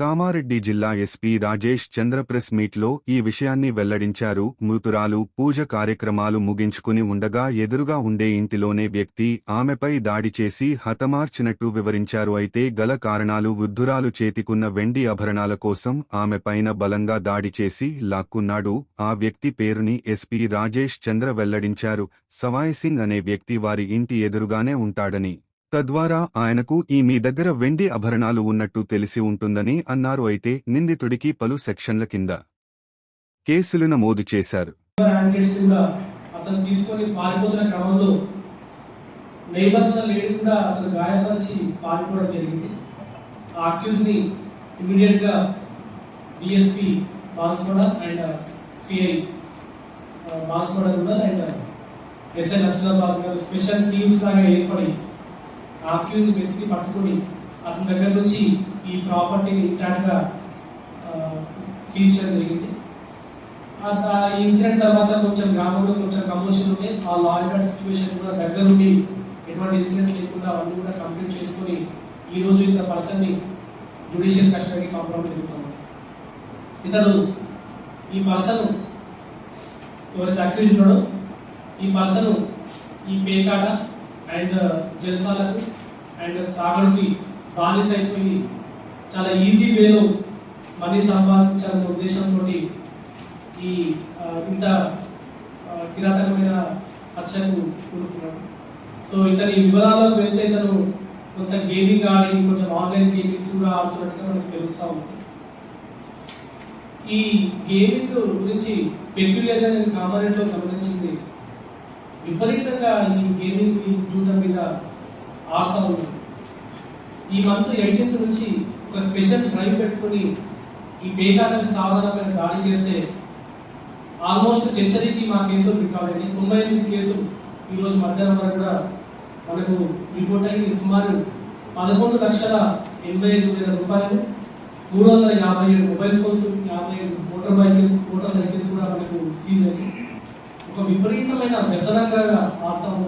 కామారెడ్డి జిల్లా ఎస్పీ రాజేష్ చంద్ర ప్రెస్ మీట్లో ఈ విషయాన్ని వెల్లడించారు. మృతురాలు పూజ కార్యక్రమాలు ముగించుకుని ఉండగా ఎదురుగా ఉండే ఇంటిలోనే వ్యక్తి ఆమెపై దాడి చేసి హతమార్చినట్టు వివరించారు. అయితే గల కారణాలు వృద్ధురాలు చేతికున్న వెండి ఆభరణాల కోసం ఆమెపైన బలంగా దాడి చేసి లాక్కున్నాడు. ఆ వ్యక్తి పేరుని ఎస్పీ రాజేష్ చంద్ర వెల్లడించారు. సవాయ్ సింగ్ అనే వ్యక్తి వారి ఇంటి ఎదురుగానే ఉంటాడని తద్వారా ఆయనకు ఈ మీ దగ్గర వెండి ఆభరణాలు ఉన్నట్టు తెలిసి ఉంటుందని అన్నారు అయితే నిందితుడికి పలు సెక్షన్ల కింద కేసులు నమోదు చేశారు. అతను తీసుకొని పారిపోతున్న క్రమంలో కూడా అతను గాయపరిచి పారిపోవడం జరిగింది. ఆ DSP Banswada and CI Banswada కూడా అండ్ ఎస్ఎన్ నసరాబాద్ గారు స్పెషల్ టీమ్స్ లాగా ఏర్పడి ఆర్క్యూని వెతికి పట్టుకొని అతని దగ్గర నుంచి ఈ ప్రాపర్టీని ఇంటాక్ట్గా తీర్చడం జరిగింది. ఆ ఈ ఇన్సిడెంట్ తర్వాత కొంచెం గ్రామంలో కొంచెం కమోషన్ ఉంటే ఆ లా అండ్ సిచ్యువేషన్ కూడా దగ్గర ఉండి ఎటువంటి ఇన్సిడెంట్ లేకుండా అవన్నీ కూడా కంప్లీట్ చేసుకొని ఈ రోజు ఇంత పర్సన్ని జ్యుడిషియల్ కస్టడీకి పంపడం జరుగుతుంది. ఇతను ఈ పర్సన్ ఎవరైతే అక్యూజ్ ఉన్నాడో ఈ పర్సన్ ఈ పేకాట అండ్ uh, జల్సాలకు అండ్ తాగడికి బానిస అయిపోయి చాలా ఈజీ వేలో మనీ సంపాదించాలనే ఉద్దేశంతో ఈ uh, ఇంత uh, కిరాతకమైన హత్యకు కూరుకున్నాడు సో ఇతని వివరాలకు వెళ్తే ఇతను కొంత గేమింగ్ ఆడి కొంచెం ఆన్లైన్ గేమింగ్స్ కూడా ఆడుతున్నట్టుగా మనకు తెలుస్తూ ఉంది. ఈ గేమింగ్ గురించి పెక్యులర్గా నేను కామారెడ్డిలో గమనించింది. విపరీతంగా ఈ గేమింగ్ ఈ మీద ఆడుతూ ఉంది. ఈ మంత్ ఎయిటీన్త్ నుంచి ఒక స్పెషల్ డ్రైవ్ పెట్టుకొని ఈ పేకాటం సాధనపైన దాడి చేస్తే ఆల్మోస్ట్ సెంచరీకి మా కేసులు రికార్డ్ అయినాయి తొంభై ఎనిమిది కేసులు ఈ రోజు మధ్యాహ్నం వరకు కూడా మనకు రిపోర్ట్ అయ్యి సుమారు పదకొండు లక్షల ఎనభై ఐదు వేల రూపాయలు మూడు వందల యాభై ఏడు మొబైల్ ఫోన్స్ యాభై ఏడు మోటార్ బైకిల్స్ మోటార్ సైకిల్స్ కూడా మనకు సీజ్ అయ్యాయి. ఒక విపరీతమైన వ్యసనంగా ఆడతాము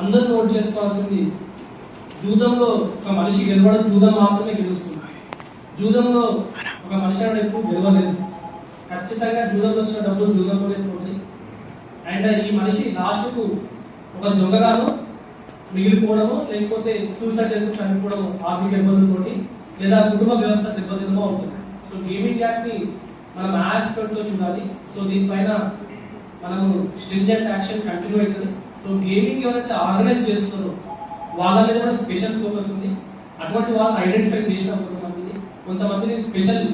అందరూ నోట్ చేసుకోవాల్సింది జూదంలో ఒక మనిషి గెలవడం జూదం మాత్రమే గెలుస్తుంది. జూదంలో ఒక మనిషి అనేది ఎక్కువ గెలవలేదు. ఖచ్చితంగా జూదంలో వచ్చిన డబ్బులు జూదంలోనే పోతాయి. అండ్ ఈ మనిషి లాస్ట్కు ఒక దొంగగాను మిగిలిపోవడము లేకపోతే సూసైడ్ చేసుకుని చనిపోవడము ఆర్థిక ఇబ్బందులతోటి లేదా కుటుంబ వ్యవస్థ దెబ్బతినమో అవుతుంది. సో గేమింగ్ యాప్ని మనం యాక్స్పెక్ట్తో చూడాలి. సో దీనిపైన మనము స్ట్రింజెంట్ యాక్షన్ కంటిన్యూ అవుతుంది. సో గేమింగ్ ఎవరైతే ఆర్గనైజ్ చేస్తున్నారో వాళ్ళ మీద కూడా స్పెషల్ ఫోకస్ ఉంది. అటువంటి వాళ్ళని ఐడెంటిఫై చేసిన కొంతమందిని కొంతమందిని స్పెషల్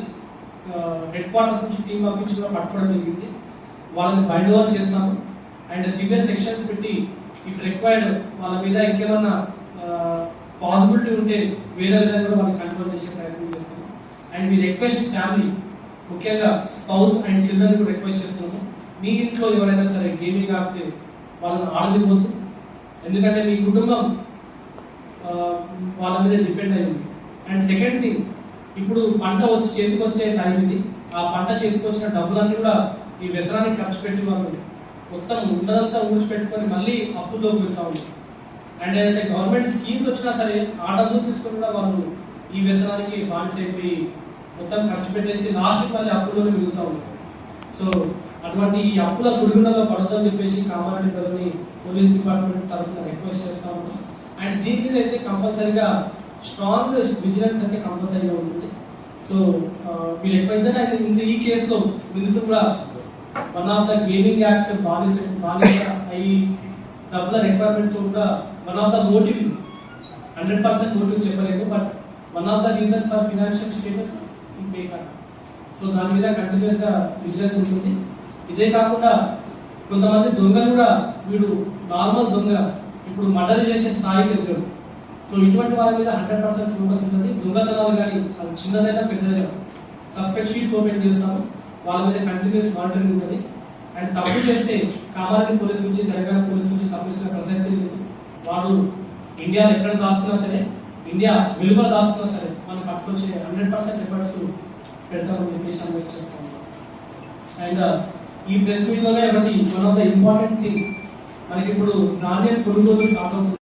హెడ్ క్వార్టర్స్ నుంచి టీమ్ పంపించి కూడా పట్టుకోవడం జరిగింది. వాళ్ళని బైండ్ ఓవర్ చేస్తాము. అండ్ సివియర్ సెక్షన్స్ పెట్టి ఇఫ్ రిక్వైర్డ్ వాళ్ళ మీద ఇంకేమన్నా పాసిబిలిటీ ఉంటే వేరే విధంగా కూడా వాళ్ళని కంట్రోల్ చేసే ప్రయత్నం చేస్తాము. అండ్ మీ రిక్వెస్ట్ ఫ్యామిలీ ముఖ్యంగా స్పౌస్ అండ్ చిల్డ్రన్ కూడా రిక్వెస్ట్ చేస్తున్నాము. మీ ఇంట్లో ఎవరైనా సరే గేమింగ్ ఆడితే వాళ్ళని ఆడదిపోద్దు ఎందుకంటే మీ కుటుంబం వాళ్ళ మీద డిపెండ్ అయింది అండ్ సెకండ్ థింగ్ ఇప్పుడు పంట వచ్చి చేతికి వచ్చే టైం ఇది. ఆ పంట చేతికి వచ్చిన డబ్బులన్నీ కూడా ఈ వ్యసనానికి ఖర్చు పెట్టి వాళ్ళు మొత్తం ఉన్నదంతా ఊడ్చిపెట్టుకొని మళ్ళీ అప్పుల్లోకి వెళ్తా ఉన్నారు. అండ్ ఏదైతే గవర్నమెంట్ స్కీమ్స్ వచ్చినా సరే ఆ డబ్బులు తీసుకుని కూడా వాళ్ళు ఈ వ్యసనానికి బానిసైపోయి మొత్తం ఖర్చు పెట్టేసి లాస్ట్ మళ్ళీ అప్పుల్లోనే మిగులుతా ఉన్నారు. సో అటువంటి ఈ అప్పుల సుడిగుండంలో పడదని చెప్పేసి కామారెడ్డి గారిని పోలీస్ డిపార్ట్మెంట్ తరఫున రిక్వెస్ట్ చేస్తా ఉన్నాం. అండ్ దీని మీద అయితే కంపల్సరీగా స్ట్రాంగ్ విజిలెన్స్ అయితే కంపల్సరీగా ఉంటుంది. సో మీరు ఎప్పుడైతే అయితే ఇంత ఈ కేసులో నిందితుడు కూడా one of the gaming act బానిస బానిస అయ్యి డబ్బుల రిక్వైర్మెంట్ కూడా one of the motive hundred percent motive చెప్పలేదు but one of the reason for financial status in pay card so దాని మీద కంటిన్యూస్గా విజిలెన్స్ ఉంటుంది. ఇదే కాకుండా కొంతమంది దొంగలు కూడా వీడు నార్మల్ దొంగ. ఇప్పుడు మర్డర్ చేసే స్థాయికి ఎదురు సో ఇటువంటి వారి మీద హండ్రెడ్ పర్సెంట్ ఫోకస్ ఉంటుంది. దొంగతనాలు కానీ అది చిన్నదైనా పెద్దదైనా సస్పెక్ట్ షీట్స్ ఓపెన్ చేస్తాము. వాళ్ళ మీద కంటిన్యూస్ మానిటరింగ్ ఉంటుంది. అండ్ తప్పు చేస్తే కామారెడ్డి పోలీస్ నుంచి తెలంగాణ పోలీస్ నుంచి తప్పించిన ప్రసక్తి లేదు. వాళ్ళు ఇండియాలో ఎక్కడ దాస్తున్నా సరే ఇండియా వెలుగులో దాచుకున్నా సరే మనం పట్టుకొచ్చే హండ్రెడ్ పర్సెంట్ ఎఫర్ట్స్ పెడతామని చెప్పేసి అందరికి చెప్తాము అండ్ ఈ ప్రెస్ మీట్లోనే ఒకటి one of the important thing మనకి ఇప్పుడు ధాన్యం కొనుగోలు స్టార్ట్ అవుతుంది